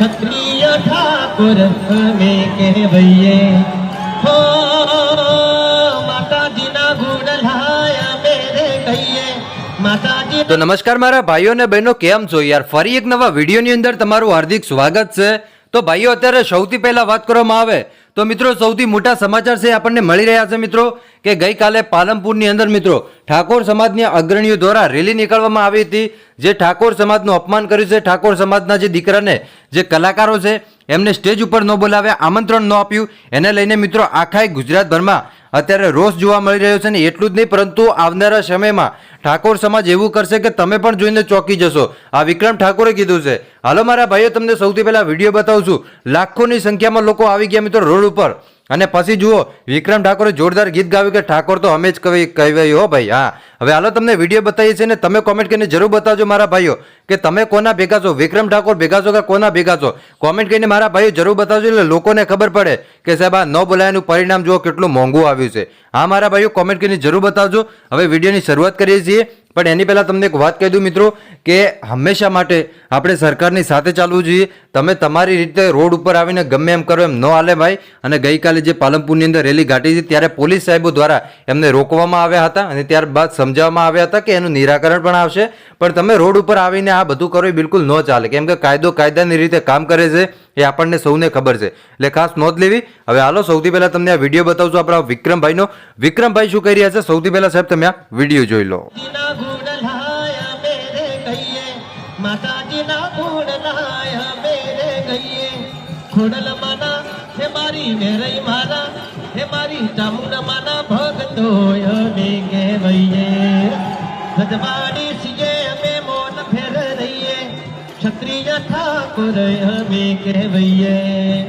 ઠાકોર અમે કહેવાઈએ. હો, માતાજીના ગુણ લાયા મેરે કહીએ. તો નમસ્કાર મારા ભાઈઓ અને બહેનો, કેમ છો યાર? ફરી એક નવા વિડીયોની અંદર તમારું હાર્દિક સ્વાગત છે. તો ભાઈઓ, અત્યારે સૌથી પહેલા વાત કરવામાં આવે તો મિત્રો, સૌથી મોટા સમાચાર છે આપણને મળી રહ્યા છે મિત્રો, કે ગઈકાલે પાલનપુરની અંદર મિત્રો, ઠાકોર સમાજની અગ્રણીઓ દ્વારા રેલી નીકળવામાં આવી હતી, જે ઠાકોર સમાજનું અપમાન કર્યું છે. ઠાકોર સમાજના જે દીકરાને જે કલાકારો છે, એમને સ્ટેજ ઉપર ન બોલાવ્યા, આમંત્રણ ન આપ્યું, એને લઈને મિત્રો આખા ગુજરાતભરમાં અત્યારે રોષ જોવા મળી રહ્યો છે ને એટલું જ નહીં, પરંતુ આવનારા સમયમાં ઠાકોર સમાજ એવું કરશે કે તમે પણ જોઈને ચોંકી જશો. આ વિક્રમ ઠાકોરે કીધું છે. હાલો મારા ભાઈઓ, તમને સૌથી પહેલા વીડિયો બતાવું છું લાખોની સંખ્યામાં લોકો આવી ગયા મિત્રો રોડ ઉપર. અને પછી જુઓ, વિક્રમ ઠાકોરે જોરદાર ગીત ગાવ્યું કે ઠાકોર તો અમે જ કહેવાય હો ભાઈ. હા. હવે હાલો તમને વીડિયો બતાવીએ છીએ ને તમે કોમેન્ટ કરીને જરૂર બતાવજો મારા ભાઈઓ કે તમે કોના ભેગા છો? વિક્રમ ઠાકોર ભેગા છો કે કોના ભેગા છો? કોમેન્ટ કરીને મારા ભાઈઓ જરૂર બતાવજો એટલે લોકોને ખબર પડે કે સાહેબ આ ન બોલાયાનું પરિણામ જુઓ કેટલું મોંઘું આવ્યું છે. હા મારા ભાઈઓ કોમેન્ટ કરીને જરૂર બતાવજો. હવે વિડીયોની શરૂઆત કરીએ છીએ. પણ એની પહેલાં તમને એક વાત કહી દઉં મિત્રો કે હંમેશા માટે આપણે સરકારની સાથે ચાલવું જોઈએ. તમે તમારી રીતે રોડ ઉપર આવીને ગમે એમ કરો એમ ન હાલે ભાઈ. અને ગઈકાલે જે પાલનપુરની અંદર રેલી ઘાટી હતી, ત્યારે પોલીસ સાહેબો દ્વારા એમને રોકવામાં આવ્યા હતા અને ત્યારબાદ સમજાવવામાં આવ્યા હતા કે એનું નિરાકરણ પણ આવશે, પણ તમે રોડ ઉપર આવીને આ બધું કરો એ બિલકુલ ન ચાલે. કેમ કે કાયદો કાયદાની રીતે કામ કરે છે એ આપણને સૌને ખબર છે. એટલે ખાસ નોંધ લેવી. હવે હાલો, સૌથી પહેલા તમને આ વીડિયો બતાવજો આપણા વિક્રમભાઈનો. વિક્રમભાઈ શું કરી રહ્યા છે? સૌથી પહેલા સાહેબ, તમે આ વીડિયો જોઈ લો. મેરે મેરે ભગતો. રજવાડી છીએ અમે મોન ફેર રહીએ ક્ષત્રિય ઠાકોર અમે કહેવૈયે